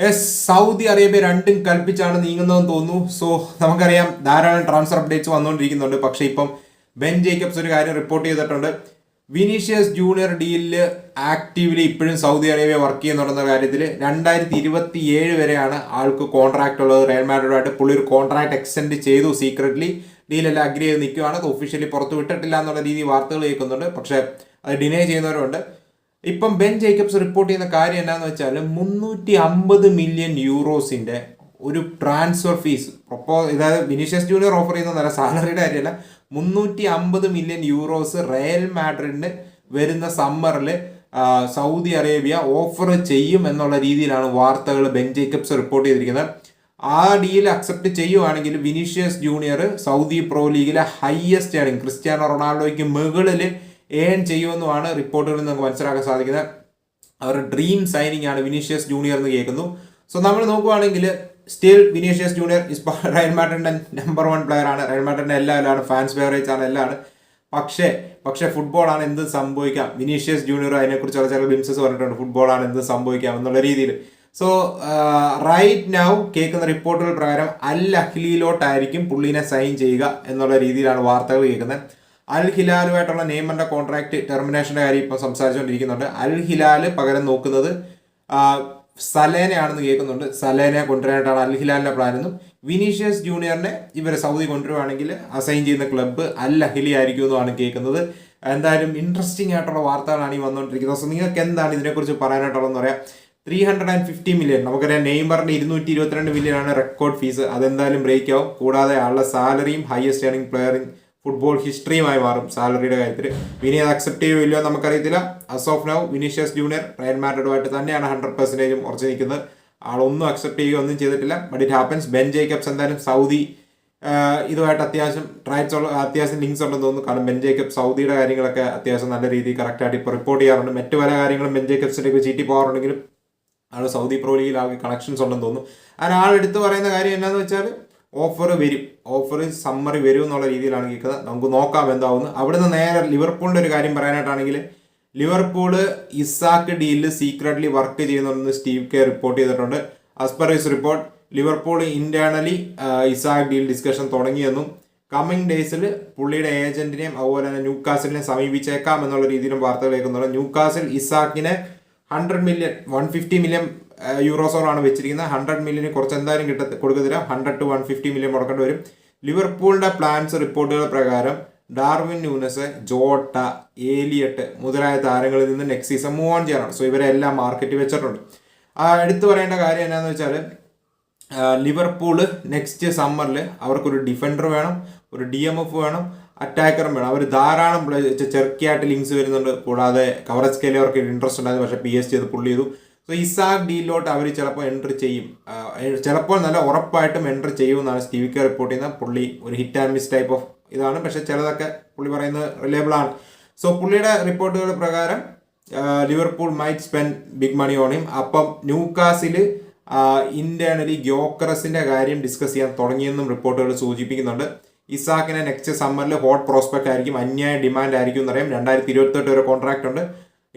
Yes Saudi Arabia രണ്ടും കൽപ്പിച്ചാണ് നീങ്ങുന്നതെന്ന് തോന്നുന്നു. So നമുക്കറിയാം ധാരാളം ട്രാൻസ്ഫർ അപ്ഡേറ്റ്സ് വന്നുകൊണ്ടിരിക്കുന്നുണ്ട്. പക്ഷേ ഇപ്പം ബെൻ ജേക്കബ്സ് ഒരു കാര്യം റിപ്പോർട്ട് ചെയ്തിട്ടുണ്ട്. വിനീഷ്യസ് ജൂനിയർ ഡീലിൽ ആക്റ്റീവ്ലി ഇപ്പോഴും സൗദി അറേബ്യ വർക്ക് ചെയ്യുന്നുണ്ടെന്ന കാര്യത്തിൽ രണ്ടായിരത്തി ഇരുപത്തി ഏഴ് വരെയാണ് ആൾക്ക് കോൺട്രാക്ട് ഉള്ളത്. റയൽ മാഡ്രിഡുമായിട്ട് പുള്ളി ഒരു കോൺട്രാക്ട് എക്സ്റ്റെൻഡ് ചെയ്തു സീക്രട്ട്ലി ഡീലെല്ലാം അഗ്രി ചെയ്ത് നിൽക്കുകയാണ്. അത് ഒഫീഷ്യലി പുറത്ത് വിട്ടിട്ടില്ല എന്നുള്ള രീതി വാർത്തകൾ കേൾക്കുന്നുണ്ട്. പക്ഷേ അത് ഡിനേ ചെയ്യുന്നവരുണ്ട് ഇപ്പം ബെൻ ജേക്കബ്സ് റിപ്പോർട്ട് ചെയ്യുന്ന കാര്യം എന്താണെന്ന് വെച്ചാൽ മുന്നൂറ്റി അമ്പത് മില്യൺ യൂറോസിന്റെ ഒരു ട്രാൻസ്ഫർ ഫീസ് പ്രൊപ്പോ അതായത് വിനീഷ്യസ് ജൂനിയർ ഓഫർ ചെയ്യുന്നതല്ല സാലറിയുടെ കാര്യമല്ല. മുന്നൂറ്റി അമ്പത് മില്യൺ യൂറോസ് റയൽ മാഡ്രിഡിന് വരുന്ന സമ്മറിൽ സൗദി അറേബ്യ ഓഫർ ചെയ്യും എന്നുള്ള രീതിയിലാണ് വാർത്തകൾ ബെൻ ജേക്കബ്സ് റിപ്പോർട്ട് ചെയ്തിരിക്കുന്നത്. ആ ഡീൽ അക്സെപ്റ്റ് ചെയ്യുവാണെങ്കിൽ വിനീഷ്യസ് ജൂനിയർ സൗദി പ്രോ ലീഗിലെ ഹയസ്റ്റ് ഏണിംഗ് ക്രിസ്ത്യാനോ റൊണാൾഡോയ്ക്ക് മുകളിൽ ഏൺ ചെയ്യുമെന്നുമാണ് റിപ്പോർട്ടുകളിൽ നമുക്ക് മനസ്സിലാക്കാൻ സാധിക്കുന്നത്. അവരുടെ ഡ്രീം സൈനിങ് ആണ് വിനീഷ്യസ് ജൂനിയർ എന്ന് കേൾക്കുന്നു. സോ നമ്മൾ നോക്കുവാണെങ്കിൽ still Vinicius junior is Real മാഡ്രിഡിന്റെ number one player ആണ്. റയൽ എല്ലാ എല്ലാവരും ഫാൻസ് ഫേവറേറ്റ്സ് ആണ് എല്ലാമാണ് പക്ഷേ പക്ഷേ ഫുട്ബോളാണ് എന്ത് സംഭവിക്കാം. വിനീഷ്യസ് ജൂനിയർ അതിനെക്കുറിച്ചുള്ള ചില ബിംസസ് പറഞ്ഞിട്ടുണ്ട് ഫുട്ബോളാണ് എന്ത് സംഭവിക്കാം എന്നുള്ള രീതിയിൽ. സോ റൈറ്റ് നൗ കേൾക്കുന്ന റിപ്പോർട്ടുകൾ പ്രകാരം അൽ അഹ്ലിയിലോട്ടായിരിക്കും പുള്ളീനെ സൈൻ ചെയ്യുക എന്നുള്ള രീതിയിലാണ് വാർത്തകൾ കേൾക്കുന്നത്. അൽ ഹിലാലുമായിട്ടുള്ള നെയ്മറിന്റെ കോൺട്രാക്ട് ടെർമിനേഷന്റെ കാര്യം ഇപ്പം സംസാരിച്ചുകൊണ്ടിരിക്കുന്നുണ്ട്. അൽ ഹിലാൽ പകരം നോക്കുന്നത് സലേനയാണെന്ന് കേൾക്കുന്നുണ്ട്. സലേനെ കൊണ്ടുവരാനായിട്ടാണ് അൽ ഹിലാലിന്റെ പ്ലാൻ എന്നും. വിനീഷ്യസ് ജൂനിയറിനെ ഇവരെ സൗദി കൊണ്ടുവരുവാണെങ്കിൽ അസൈൻ ചെയ്യുന്ന ക്ലബ്ബ് അൽ അഹിലി ആയിരിക്കും എന്നാണ് കേൾക്കുന്നത്. എന്തായാലും ഇൻട്രസ്റ്റിംഗ് ആയിട്ടുള്ള വാർത്തകളാണ് ഈ വന്നുകൊണ്ടിരിക്കുന്നത്. സോ നിങ്ങൾക്ക് എന്താണ് ഇതിനെക്കുറിച്ച് പറയാനായിട്ടുള്ളതെന്ന് പറയാം. Three hundred and fifty million നമുക്കറിയാം നെയ്മറിന്റെ ഇരുന്നൂറ്റി ഇരുപത്തിരണ്ട് മില്യൺ ആണ് റെക്കോർഡ് ഫീസ് അതെന്തായാലും ബ്രേക്ക് ആവും. കൂടാതെ ആളുടെ സാലറിയും highest earning player in football ഹിസ്റ്ററിയുമായി മാറും. സാലറിയുടെ കാര്യത്തിൽ വിനി അത് അക്സെപ്റ്റ് ചെയ്യുമോ ഇല്ലയോ നമുക്കറിയത്തില്ല. As of now Vinicius junior Real മാഡ്രിഡുമായിട്ട് തന്നെയാണ് ഹൺഡ്രഡ് പെർസെന്റേജും ഉറച്ചു നിൽക്കുന്നത്. ആളൊന്നും അക്സെപ്റ്റ് ചെയ്യുകയോ ഒന്നും ചെയ്തിട്ടില്ല. But it happens Ben Jacobs എന്തായാലും സൗദി ഇതുമായിട്ട് അത്യാവശ്യം ട്രയൽസ് ഉള്ള അത്യാവശ്യം ലിങ്ക്സ് ഉണ്ടെന്ന് തോന്നുന്നു. കാരണം ബെൻ ജേക്കബ് സൗദിയുടെ കാര്യങ്ങളൊക്കെ അത്യാവശ്യം നല്ല രീതിയിൽ കറക്റ്റായിട്ട് ഇപ്പോൾ റിപ്പോർട്ട് ചെയ്യാറുണ്ട്. മറ്റു പല കാര്യങ്ങളും ബെൻ ജേക്കബ്സിന്റെ ചീറ്റി പോകാറുണ്ടെങ്കിലും ആൾ സൗദി പ്രോ ലീഗിൽ ആൾക്ക് കണക്ഷൻസ് ഉണ്ടെന്ന് തോന്നുന്നു. അതിന് ആൾ എടുത്ത് പറയുന്ന കാര്യം എന്താണെന്ന് വെച്ചാൽ ഓഫർ വരും. ഓഫർ സമ്മറി വരും എന്നുള്ള രീതിയിലാണ് കേൾക്കുന്നത്. നമുക്ക് നോക്കാം എന്താവുന്നു അവിടുന്ന് നേരെ ലിവർപൂളിന്റെ ഒരു കാര്യം പറയാനായിട്ടാണെങ്കിൽ ലിവർപൂൾ ഇസാക്ക് ഡീലിൽ സീക്രട്ട്ലി വർക്ക് ചെയ്യുന്നുണ്ടെന്ന് സ്റ്റീവ് കെ റിപ്പോർട്ട് ചെയ്തിട്ടുണ്ട്. As per his report Liverpool internally Isak deal discussion തുടങ്ങിയെന്നും coming ഡേയ്സിൽ പുള്ളിയുടെ ഏജന്റിനെയും അതുപോലെ തന്നെ ന്യൂക്കാസിലിനെ സമീപിച്ചേക്കാം എന്നുള്ള രീതിയിലും വാർത്തകൾ കേൾക്കുന്നുണ്ട്. Newcastle ഇസാക്കിനെ hundred million one fifty million യൂറോസോളാണ് വെച്ചിരിക്കുന്നത്. ഹൺഡ്രഡ് മില്യന് കുറച്ച് എന്തായാലും കിട്ട കൊടുക്കത്തില്ല. Hundred to one fifty million മുടക്കേണ്ടി വരും. ലിവർപൂളിന്റെ പ്ലാൻസ് റിപ്പോർട്ടുകൾ പ്രകാരം ഡാർവിൻ ന്യൂനസ് ജോട്ട ഏലിയട്ട് മുതലായ താരങ്ങളിൽ നിന്ന് നെക്സ്റ്റ് സീസൺ മൂവ് ഓൺ ചെയ്യാനാണ്. സോ ഇവരെല്ലാം മാർക്കറ്റ് വെച്ചിട്ടുണ്ട്. എടുത്തു പറയേണ്ട കാര്യം എന്താണെന്ന് വെച്ചാൽ ലിവർപൂൾ നെക്സ്റ്റ് സമ്മറിൽ അവർക്കൊരു ഡിഫൻഡർ വേണം ഒരു ഡി എം എഫ് വേണം അറ്റാക്കറും വേണം. അവർ ധാരാളം ചെറുക്കിയായിട്ട് ലിങ്ക്സ് വരുന്നുണ്ട്. കൂടാതെ കവറേജ് സ്കെയിൽ അവർക്ക് ഇൻട്രസ്റ്റ് ഉണ്ടായിരുന്നു. പക്ഷേ പി എസ് ജി അത് പുള്ളി ചെയ്തു. സോ ഇസാക് ഡീലിലോട്ട് അവർ ചിലപ്പോൾ എൻട്രി ചെയ്യും. ചിലപ്പോൾ നല്ല ഉറപ്പായിട്ടും എൻട്രി ചെയ്യുമെന്നാണ് സ്റ്റീവി കെ റിപ്പോർട്ട് ചെയ്യുന്നത്. പുള്ളി ഒരു hit and miss type of ഇതാണ്. പക്ഷേ ചിലതൊക്കെ പുള്ളി പറയുന്നത് റിലയബിൾ ആണ്. സോ പുള്ളിയുടെ റിപ്പോർട്ടുകൾ പ്രകാരം Liverpool might spend big money on him അപ്പം ന്യൂകാസിൽ ഇന്റേണലി ഗ്യോക്കറസിന്റെ കാര്യം ഡിസ്കസ് ചെയ്യാൻ തുടങ്ങിയെന്നും റിപ്പോർട്ടുകൾ സൂചിപ്പിക്കുന്നുണ്ട്. ഇസാക്കിനെ നെക്സ്റ്റ് സമ്മറിൽ ഹോട്ട് പ്രോസ്പെക്ട് ആയിരിക്കും. അന്യായ ഡിമാൻഡ് ആയിരിക്കും എന്നറിയാം. രണ്ടായിരത്തി ഇരുപത്തെട്ട് വരെ കോൺട്രാക്ട് ഉണ്ട്.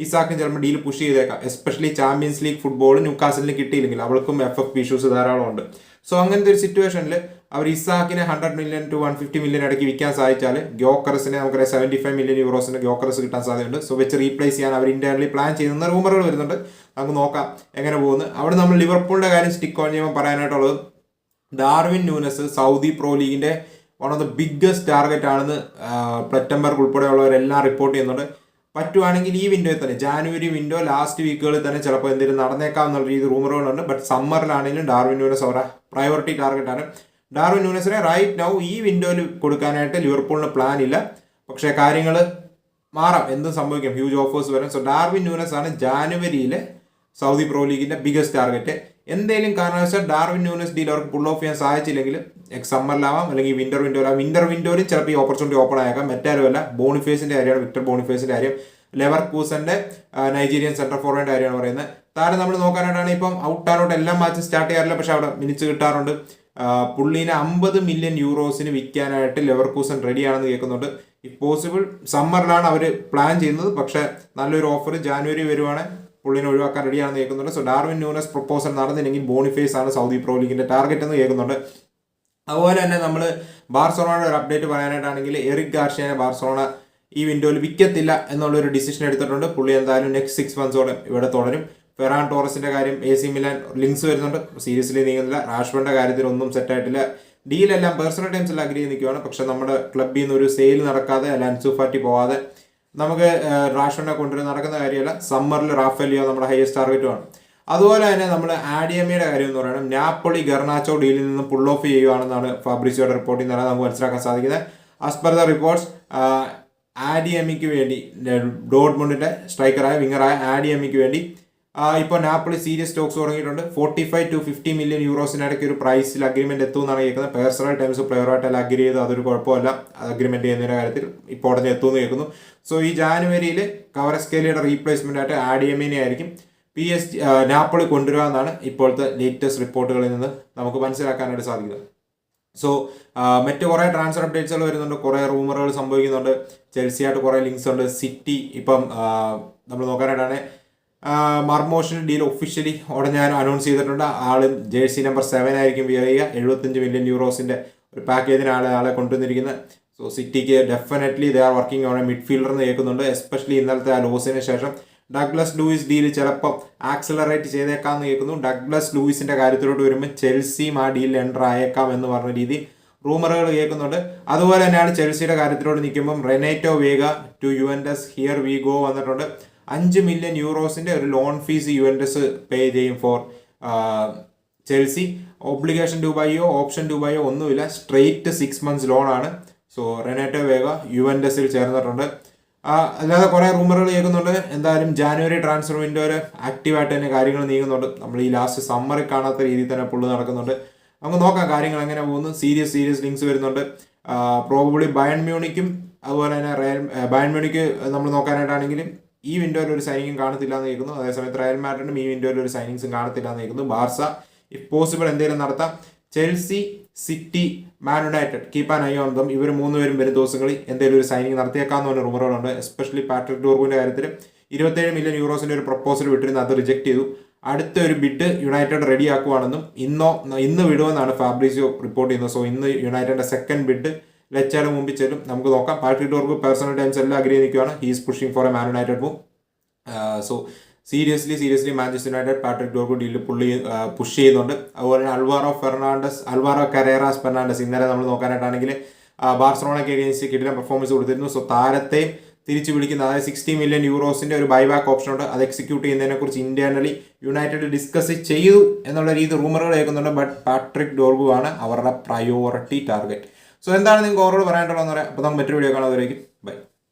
ഇസാക്കിന് ചിലപ്പോൾ ഡീൽ പുഷ് ചെയ്തേക്കാം. എസ്പെഷ്യലി ചാമ്പ്യൻസ് ലീഗ് ഫുട്ബോൾ ന്യൂക്കാസിലിന് കിട്ടിയില്ലെങ്കിൽ അവൾക്കും എഫ് എഫ് ഇഷ്യൂസ് ധാരാളം ഉണ്ട് സോ അങ്ങനത്തെ ഒരു സിറ്റുവേഷനിൽ അവർ ഇസാക്കിനെ hundred million to one fifty million ഇടയ്ക്ക് വിൽക്കാൻ സാധിച്ചാൽ ഗ്യോക്കറസിനെ നമുക്കറിയാം സെവന്റി ഫൈവ് മില്യൺ യൂറോസിന് ഗ്യോക്കറസ് കിട്ടാൻ സാധ്യതയുണ്ട്. സോ വെച്ച് റീപ്ലേസ് ചെയ്യാൻ അവർ ഇന്റേണലി പ്ലാൻ ചെയ്യുന്ന റൂമറുകൾ വരുന്നുണ്ട്. നമുക്ക് നോക്കാം എങ്ങനെ പോകുന്നു. അവിടെ നമ്മൾ ലിവർപൂളിന്റെ കാര്യം സ്റ്റിക്ക് ഓൺ ചെയ്യുമ്പോൾ പറയാനായിട്ടുള്ളത് ഡാർവിൻ ന്യൂനസ് സൗദി പ്രോ ലീഗിന്റെ one of the biggest target ആണെന്ന് പ്ലറ്റംബർഗ് ഉൾപ്പെടെയുള്ളവരെല്ലാം റിപ്പോർട്ട് ചെയ്യുന്നുണ്ട്. പറ്റുവാണെങ്കിൽ ഈ വിൻഡോയിൽ തന്നെ ജാനുവരി വിൻഡോ ലാസ്റ്റ് വീക്കുകളിൽ തന്നെ ചിലപ്പോൾ എന്തെങ്കിലും നടന്നേക്കാം എന്നുള്ള രീതി റൂമറുകളുണ്ട് ബട്ട് സമ്മറിലാണെങ്കിലും ഡാർവിൻ ന്യൂനസ് അവരുടെ പ്രയോറിറ്റി ടാർഗറ്റ് ആണ്. ഡാർവിൻ ന്യൂനസിനെ റൈറ്റ് നൗ ഈ വിൻഡോയിൽ കൊടുക്കാനായിട്ട് ലിവർപൂളിന് പ്ലാൻ ഇല്ല. പക്ഷേ കാര്യങ്ങൾ മാറാം. എന്തും സംഭവിക്കാം. ഹ്യൂജ് ഓഫേഴ്സ് വരും. സോ ഡാർവിൻ ന്യൂനസ് ആണ് ജാനുവരിയിലെ സൗദി പ്രോ ലീഗിന്റെ ബിഗസ്റ്റ് ടാർഗറ്റ് എന്തെങ്കിലും കാരണവശാൽ ഡാർവിൻ ന്യൂനസ് ഡീൽ അവർക്ക് പുൾ ഓഫ് ചെയ്യാൻ സാധിച്ചില്ലെങ്കിൽ എക്സ് സമ്മറിലാവാം അല്ലെങ്കിൽ വിന്റർ വിൻഡോയിലാവാം വിന്റർ വിൻഡോയിൽ ചിലപ്പോൾ ഈ ഓപ്പർച്യൂണിറ്റി ഓപ്പൺ ആയേക്കാം. മറ്റാരുമല്ല ബോണിഫേസിന്റെ കാര്യമാണ് വിക്ടർ ബോണിഫേസിന്റെ കാര്യം. ലെവർ കൂസന്റെ നൈജീരിയൻ സെന്റർ ഫോർവേഡ് കാര്യമാണ് പറയുന്നത്. താരം നമ്മൾ നോക്കാനായിട്ടാണ് ഇപ്പം ഔട്ട് ആൻഡ് എല്ലാം മാച്ചും സ്റ്റാർട്ട് ചെയ്യാറില്ല പക്ഷെ അവിടെ മിനിറ്റ്സ് കിട്ടാറുണ്ട്. പുള്ളീനെ അമ്പത് മില്യൺ യൂറോസിന് വിൽക്കാനായിട്ട് ലെവർ കൂസൻ റെഡിയാണെന്ന് കേൾക്കുന്നുണ്ട്. ഇഫ് പോസിബിൾ സമ്മറിലാണ് അവർ പ്ലാൻ ചെയ്യുന്നത്. പക്ഷെ നല്ലൊരു ഓഫർ ജാനുവരി വരുവാണെങ്കിൽ പുള്ളിനെ ഒഴിവാക്കാൻ റെഡിയാണെന്ന് കേൾക്കുന്നുണ്ട്. സോ ഡാർവിൻ ന്യൂനസ് പ്രപ്പോസൽ നടന്നില്ലെങ്കിൽ ബോണിഫേസ് ആണ് സൗദി പ്രോ ലീഗിന്റെ ടാർഗറ്റ് എന്ന് കേൾക്കുന്നുണ്ട്. അതുപോലെ തന്നെ നമ്മൾ ബാർസലോണയുടെ ഒരു അപ്ഡേറ്റ് പറയാനായിട്ടാണെങ്കിൽ എറിക് ഗാർഷ്യനെ ബാർസലോണ ഈ വിൻഡോയിൽ വിൽക്കത്തില്ല എന്നുള്ളൊരു ഡിസിഷൻ എടുത്തിട്ടുണ്ട്. പുള്ളി എന്തായാലും നെക്സ്റ്റ് സിക്സ് മന്ത്സോടെ ഇവിടെ തുടരും. ഫെറാൻ ടോറസിന്റെ കാര്യം എ സി മിലാൻ ലിങ്ക്സ് വരുന്നുണ്ട്. സീരിയസ്ലി നീങ്ങുന്നില്ല. റാഷ്ബന്റെ കാര്യത്തിൽ ഒന്നും സെറ്റായിട്ടില്ല ഡീലെല്ലാം പേഴ്സണൽ ടൈംസിൽ അഗ്രി നിൽക്കുകയാണ് പക്ഷെ നമ്മുടെ ക്ലബിൽ നിന്ന് ഒരു സെയിൽ നടക്കാതെ അല്ല അൻസുഫാറ്റി പോവാതെ നമുക്ക് റാഷ്വനെ കൊണ്ടുവരുന്ന നടക്കുന്ന കാര്യമല്ല. സമ്മറിൽ റാഫേലിയോ നമ്മുടെ ഹയസ്റ്റ് ടാർഗറ്റുമാണ് അതുപോലെ തന്നെ നമ്മൾ ആഡിയമ്മയുടെ കാര്യം എന്ന് പറയുന്നത് നാപ്പൊളി ഗർണാച്ചോ ഡീലിൽ നിന്ന് പുൾ ഓഫ് ചെയ്യുകയാണെന്നാണ് ഫാബ്രിസിയോയുടെ റിപ്പോർട്ടിൽ നിന്ന് നമുക്ക് മനസ്സിലാക്കാൻ സാധിക്കുന്നത്. ആസ് ദ റിപ്പോർട്ട്സ് ആഡിയമ്മിക്ക് വേണ്ടി ഡോട്ട്മുണ്ടിന്റെ സ്ട്രൈക്കറായ വിങ്ങറായ ആഡിയമ്മിക്ക് വേണ്ടി ഇപ്പോൾ നാപ്പിളി സീരിയസ് സ്റ്റോക്സ് തുടങ്ങിയിട്ടുണ്ട്. Forty five to fifty million യൂറോസിനിടയ്ക്ക് ഒരു പ്രൈസിൽ അഗ്രിമെന്റ് എത്തുമെന്നാണ് കേൾക്കുന്നത്. പേഴ്സണൽ ടൈംസ് പ്ലെയറായിട്ടെല്ലാം അഗ്രി ചെയ്ത് അതൊരു കുഴപ്പമല്ല. അഗ്രിമെന്റ് ചെയ്യുന്നതിന്റെ കാര്യത്തിൽ ഇപ്പോൾ ഉടനെ എത്തുമെന്ന് കേൾക്കുന്നു. സോ ഈ ജാനുവരിയിൽ കവറസ്കേലിയുടെ റീപ്ലേസ്മെന്റ് ആയിട്ട് ആഡിയമ്മിനെ ആയിരിക്കും. പി എസ് ജി നാപ്പിളി കൊണ്ടുവരിക എന്നാണ് ഇപ്പോഴത്തെ ലേറ്റസ്റ്റ് റിപ്പോർട്ടുകളിൽ നിന്ന് നമുക്ക് മനസ്സിലാക്കാനായിട്ട് സാധിക്കുന്നത്. സോ മറ്റു കുറേ ട്രാൻസ്ഫർ അപ്ഡേറ്റ്സുകൾ വരുന്നുണ്ട്. കുറേ റൂമറുകൾ സംഭവിക്കുന്നുണ്ട്. ചെൽസിയായിട്ട് കുറേ ലിങ്ക്സ് ഉണ്ട്. സിറ്റി ഇപ്പം നമ്മൾ നോക്കാനായിട്ടാണ് മർമോഷൻ ഡീൽ ഒഫീഷ്യലി ഉടനെ അനൗൺസ് ചെയ്തിട്ടുണ്ട്. ആൾ ജേഴ്സി നമ്പർ സെവൻ ആയിരിക്കും വിയർ ചെയ്യുക. എഴുപത്തഞ്ച് മില്യൺ യൂറോസിന്റെ ഒരു പാക്കേജിനാണ് ആളെ കൊണ്ടുവന്നിരിക്കുന്നത്. സോ സിറ്റിക്ക് definitely they are working on a midfielder എന്ന് കേൾക്കുന്നുണ്ട്. എസ്പെഷ്യലി ഇന്നലത്തെ ആ ലോസിന് ശേഷം ഡഗ്ലസ് ലൂയിസ് ഡീൽ ചിലപ്പം ആക്സലറേറ്റ് ചെയ്തേക്കാമെന്ന് കേൾക്കുന്നു. ഡഗ്ലസ് ലൂയിസിന്റെ കാര്യത്തിലോട്ട് വരുമ്പോൾ ചെൽസിയും ആ ഡീലിൽ എന്റർ ആയേക്കാം എന്ന് പറഞ്ഞ രീതി റൂമറുകൾ കേൾക്കുന്നുണ്ട്. അതുപോലെ തന്നെയാണ് ചെൽസിയുടെ കാര്യത്തിലോട്ട് നിൽക്കുമ്പം Renato Veiga to you here we go വന്നിട്ടുണ്ട്. അഞ്ച് മില്യൺ യൂറോസിന്റെ ഒരു ലോൺ ഫീസ് യു പേ ചെയ്യും ഫോർ ചെൽസി. ഒബ്ലിഗേഷൻ ഡുബായിയോ ഓപ്ഷൻ ഡുബായിയോ ഒന്നുമില്ല. സ്ട്രെയിറ്റ് സിക്സ് മന്ത്സ് ലോൺ ആണ്. So Renato Veiga you N ചേർന്നിട്ടുണ്ട്. അല്ലാതെ കുറേ റൂമറുകൾ കേൾക്കുന്നുണ്ട്. എന്തായാലും ജാനുവരി ട്രാൻസ്ഫർ വിൻഡോ വരെ ആക്റ്റീവായിട്ട് തന്നെ കാര്യങ്ങൾ നീങ്ങുന്നുണ്ട്. നമ്മൾ ഈ ലാസ്റ്റ് സമ്മറിൽ കാണാത്ത രീതിയിൽ തന്നെ പുള്ളി നടക്കുന്നുണ്ട്. നമുക്ക് നോക്കാം കാര്യങ്ങൾ എങ്ങനെ പോകുന്നു. സീരിയസ് സീരിയസ് ലിങ്ക്സ് വരുന്നുണ്ട്. പ്രോബബിളി ബയൺ മ്യൂണിക്കും അതുപോലെ തന്നെ റയൽ ബയൺ മ്യൂണിക്ക് നമ്മൾ നോക്കാനായിട്ടാണെങ്കിലും ഈ വിൻഡോയിൽ ഒരു സൈനിങ്ങും കാണത്തില്ല എന്ന് കേൾക്കുന്നു. അതേസമയത്ത് റയൽ മാഡ്രിഡും ഈ വിൻഡോയിൽ ഒരു സൈനിങ്സും കാണത്തില്ല എന്ന് കേൾക്കുന്നു. ബാർസ ഇഫ് പോസിബിൾ എന്തെങ്കിലും നടത്താം. Chelsea City Man United keep an eye on them ഇവർ മൂന്നുപേരും വരും ദിവസങ്ങളിൽ എന്തെങ്കിലും ഒരു സൈനിങ് നടത്തിയേക്കാന്ന് പറഞ്ഞ റൂമറുകളുണ്ട് എസ്പെഷ്യലി പാട്രിക് ഡോർഗുവിന്റെ കാര്യത്തിൽ ഇരുപത്തേഴ് മില്യൺ യൂറോസിന്റെ ഒരു പ്രപ്പോസൽ വിട്ടിരുന്നു. അത് റിജക്ട് ചെയ്തു. അടുത്ത ഒരു ബിഡ് യുണൈറ്റഡ് റെഡി ആക്കുവാണെന്നും ഇന്നോ ഇന്ന് വിടുമെന്നാണ് ഫാബ്രിസിയോ റിപ്പോർട്ട് ചെയ്യുന്നത്. സോ ഇന്ന് യുണൈറ്റഡിന്റെ സെക്കൻഡ് ബിഡ് ലെച്ചാലും മുമ്പിൽ ചെല്ലും. നമുക്ക് നോക്കാം. പാട്രിക് ഡോർഗ് പേഴ്സണൽ ടൈംസ് എല്ലാം agree he's pushing for a Man United move so seriously seriously Manchester United Patrick Dorgu ഡീലിൽ പുള്ളി പുഷ് ചെയ്യുന്നുണ്ട്. അതുപോലെ തന്നെ Alvaro Fernandez Alvaro Carreras Fernandez ഇന്നലെ നമ്മൾ നോക്കാനായിട്ടാണെങ്കിൽ ബാർസലോണയ്ക്ക് അഗേൻസ്റ്റ് കിടിലൻ പെർഫോമൻസ് കൊടുത്തിരുന്നു. സോ താരത്തെ തിരിച്ചു പിടിക്കുന്ന അതായത് സിക്സ്റ്റി മില്യൺ യൂറോസിന്റെ ഒരു ബൈബാക്ക് ഓപ്ഷൻ ഉണ്ട്. അത് എക്സിക്യൂട്ട് ചെയ്യുന്നതിനെക്കുറിച്ച് ഇന്റേണലി യുണൈറ്റഡ് ഡിസ്കസ് ചെയ്തു എന്നുള്ള രീതി റൂമറുകൾ കേൾക്കുന്നുണ്ട്. ബട്ട് പാട്രിക് ഡോർഗു ആണ് അവരുടെ പ്രയോറിറ്റി ടാർഗറ്റ് സോ എന്താണ് നിങ്ങൾക്ക് ഓവറോൾ പറയാനുള്ളതെന്ന് പറയാം. അപ്പോൾ നമുക്ക് മറ്റൊരു വീഡിയോ കാണാൻ ബൈ